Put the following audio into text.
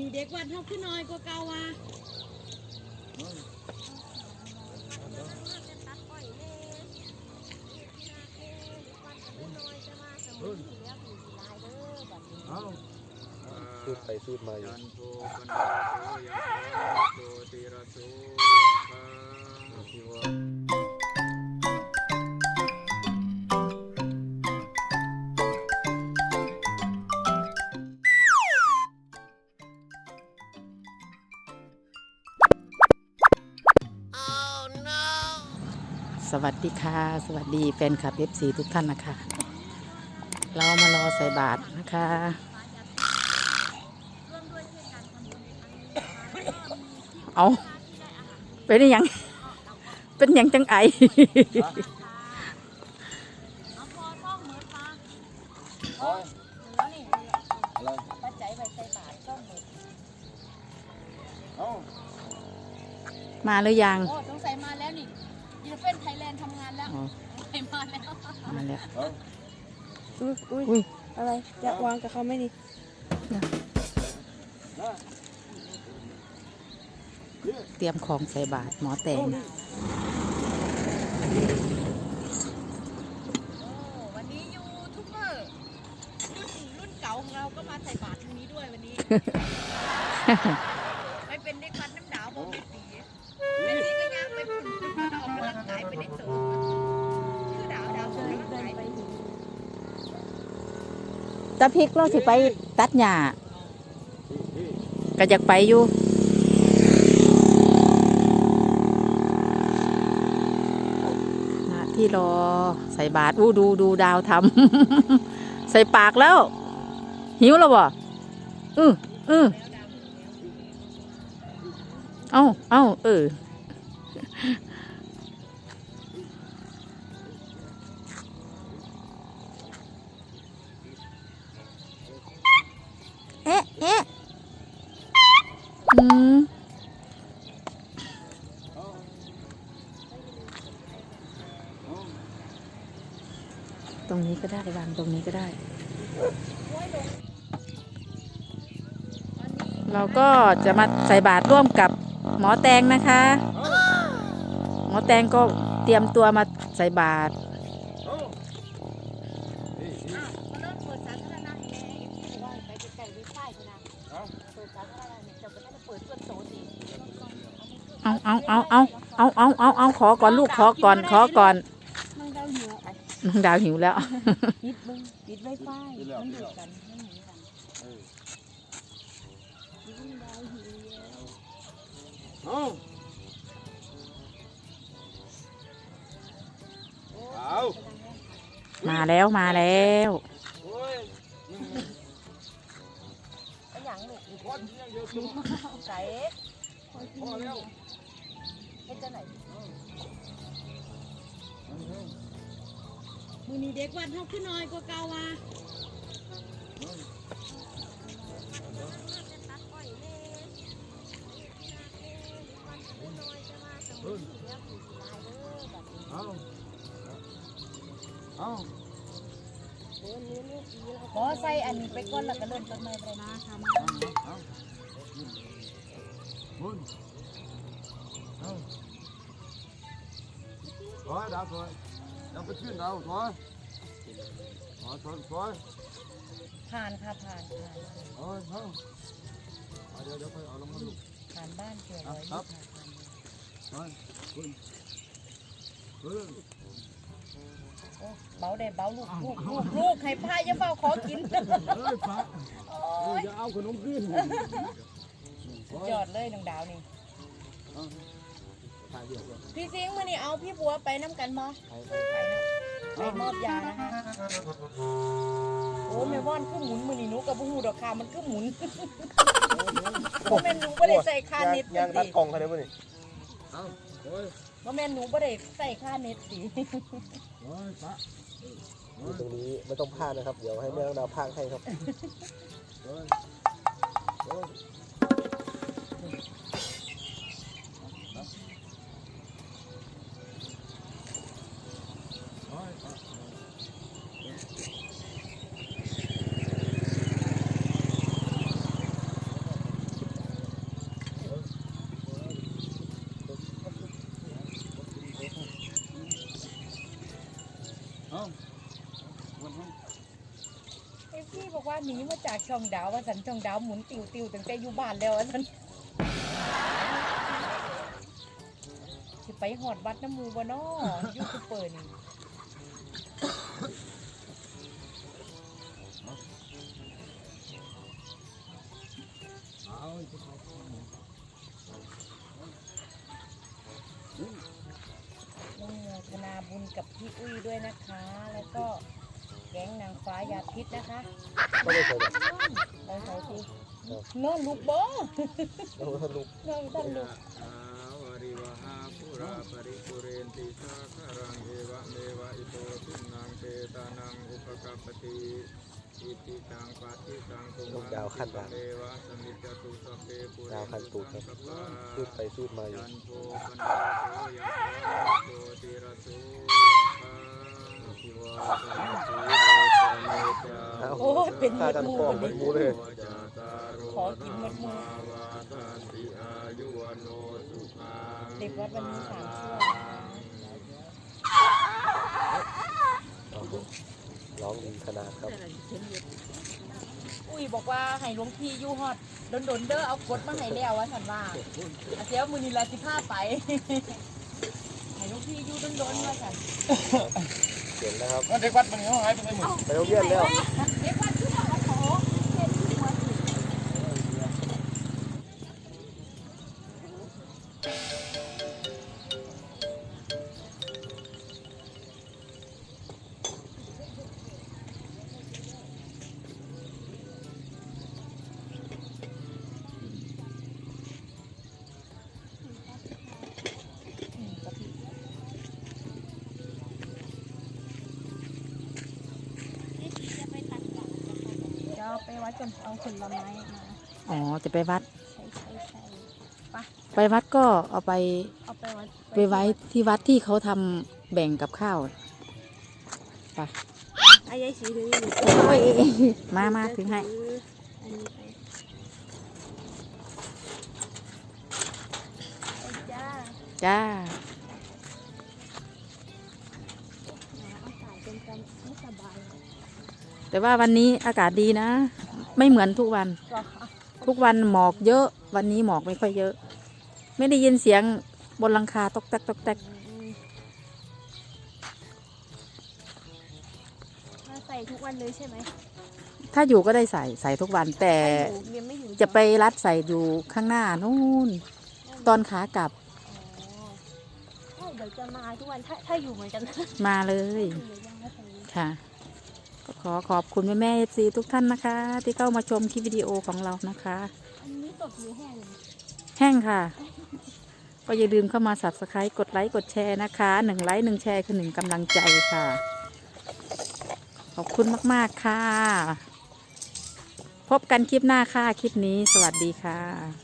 นี้เด็กวัดเท่าขึ้นน้อยกว่าเก่าว่ะสูดไปสูดมาอยู่ยัน สวัสดีค่ะ สวัสดีแฟนคลับเอฟซีทุกท่านนะคะ เรามารอใส่บาตรนะคะเอาเป็นยัง เป็นยังจังไอเอาเลยไปใส่บาทต้องเหมือนมาหรือยัง เป็นไทยแลนด์ทำงานแล้วอ๋อสงสัยมาแล้ว มาแล้วอุ้ยอุ้ยอุ้ยอะไรจะวางกับเขาไหม่ดีเตรียมของใส่บาตรหมอแตงโอ้วันนี้ยูทูบเบอร์รุ่นรุ่นเก่าของเราก็มาใส่บาตรตรงนี้ด้วยวันนี้ ตาพริกเราสิไปตัดหญ้าก็อยากไปอยู่ที่รอใส่บาตรอู้ดูดูดาวทำ ใส่ปากแล้ว หิวแล้วบ่อืออือเอาเอาเออ ตรงนี้ก็ได้วางตรงนี้ก็ได้ เราก็จะมาใส่บาตรร่วมกับหมอแตงนะคะ หมอแตงก็เตรียมตัวมาใส่บาตร เอาเอาเอาเอาเอาเอาเอาเอาขอก่อนลูกขอก่อนขอก่อนมันดาวเหนือไปน้องดาวหิวแล้วปิดเบิ้งปิดไวไฟมันดูดกันมันหนีกันปิดดาวหิวแล้วเอาเอามาแล้วมาแล้วโอ้ยไปหยังลูกมีคนเดียวเดียวตัวใส่ พอแล้วเฮ็ดจังไหนมือนี้เด็กวัดเท่าขึ้นน้อยกว่าเก่าว่ะเอาเอาขอใส่อันนี้ไปก่อนแล้วก็เริ่มต้นใหม่ไปนะทำ Ui. Thôi, đạp rồi. Đạp cái chuyện nào, thôi. Thôi, thôi, thôi. ผ่านค่ะผ่านผ่าน Thôi, thôi. Thôi, Để, để coi, ở lòng nó ผ่านบ้านเกิดร้อยครับ ยี่สิบค่ะ Thôi, ui. Ui. โอ้เบาได้เบาลูกลูกลูกลูกให้พายอย่าเฝ้าขอกิน Ơi, phá. Ôi, อย่าเอาขนมขึ้น ยอดเลยน้องดาวนี่ถ่ายเดียวก่อนพี่ซิงค์มื่อนี้เอาพี่บัวไปน้ำกันมอถ่ายไปนะไปมอบยานะคะโอ้แม่ว่านคือหมุนมือนี่หนูกับบุหูดอกคามันคือหมุนโมเมนหนูไม่ได้ใส่ค่าเน็ตยังสิตัดกล่องเขาได้ป่ะนี่เอาโอ้ยโมเมนหนูไม่ได้ใส่ค่าเน็ตสิโอ้ยฟ้าอยู่ตรงนี้ไม่ต้องพากนะครับ เดี๋ยวให้แม่ดาวพากให้ครับโอ้ย เอ้าวันนี้ไอพี่บอกว่าหนีมาจากช่องดาวว่าสันช่องดาวหมุนติวติวตั้งแต่อยู่บ้านแล้วว่าสันสิไปหอดวัดน้ำมูบ่นอยูทูบเบอร์นี่เอาจะขอลงโม ทนาบุญกับพี่อุ้ยด้วยนะคะ แล้วก็แก๊งนางฟ้ายาพิษนะคะไม่ได้ใส่แบบเราใส่สินอนลูกบ่เราทะลุนอนท่านลูกอาวริวหาปุราปริปุเรนติสาคารังเอวะเมวะอิโตทินังเตตานังอุปกัปปติอิติตังปะติตังตุลูกดาวขั้นดาวเอวะสมิจจตุสัพเพปุเรดาวขั้นตูดครับสูดไปสูดมาอยู่ โอ้ยเป็นมันมูเป็นมูเลยขอกินมดหมู่วาทันติอายุวันโนสุขังเด็กวัดวันนี้สามชั่วร้องดีขนาดครับ อุ้ยบอกว่าให้หลวงพี่ยู่ฮอดโดนโดนๆเด้อเอากดมาให้แล้วว่าฉันว่าอาเสียวมือนีละสิผ้าไปให้หลวงพี่ยู่โดนโดนๆว่าฉัน นแล้วครับเด็กวัดมันเขาหายไปไหนหมดไปโรงเรียนแล้ว เอาไปวัดก่อนเอาผลไม้มา อ๋อ จะไปวัด ใช่ใช่ใช่ไปวัดก็เอาไปเอาไปวัดไปไว้ที่วัดที่เขาทำแบ่งกับข้าวไปอายายสีถือโอ้ยมามาถึงให้ อันนี้ไปไปจ้า จ้า แต่ว่าวันนี้อากาศดีนะ ไม่เหมือนทุกวันก็ค่ะทุกวันหมอกเยอะวันนี้หมอกไม่ค่อยเยอะ ไม่ได้ยินเสียงบนหลังคาตกแตกตกแตกอืมมาใส่ทุกวันเลยใช่ไหมถ้าอยู่ก็ได้ใส่ใส่ทุกวันแต่ถ้าอยู่เรียนไม่อยู่จะไปรัดใส่อยู่ข้างหน้านู่นตอนขากลับอ๋อเดี๋ยวจะมาทุกวันถ้าถ้าอยู่เหมือนกันนะมาเลยอยู่ยังไม่ใส่ค่ะก็ ขอขอบคุณแม่แม่เอฟซีทุกท่านนะคะ ที่เข้ามาชมคลิปวิดีโอของเรานะคะ อันนี้ตกหรือแห้งแห้งค่ะ ก็อย่าลืมเข้ามา subscribe กดไลค์กดแชร์นะคะหนึ่งไลค์หนึ่งแชร์คือหนึ่งกำลังใจค่ะ ขอบคุณมาก ๆ ค่ะ พบกันคลิปหน้าค่ะ คลิปนี้สวัสดีค่ะ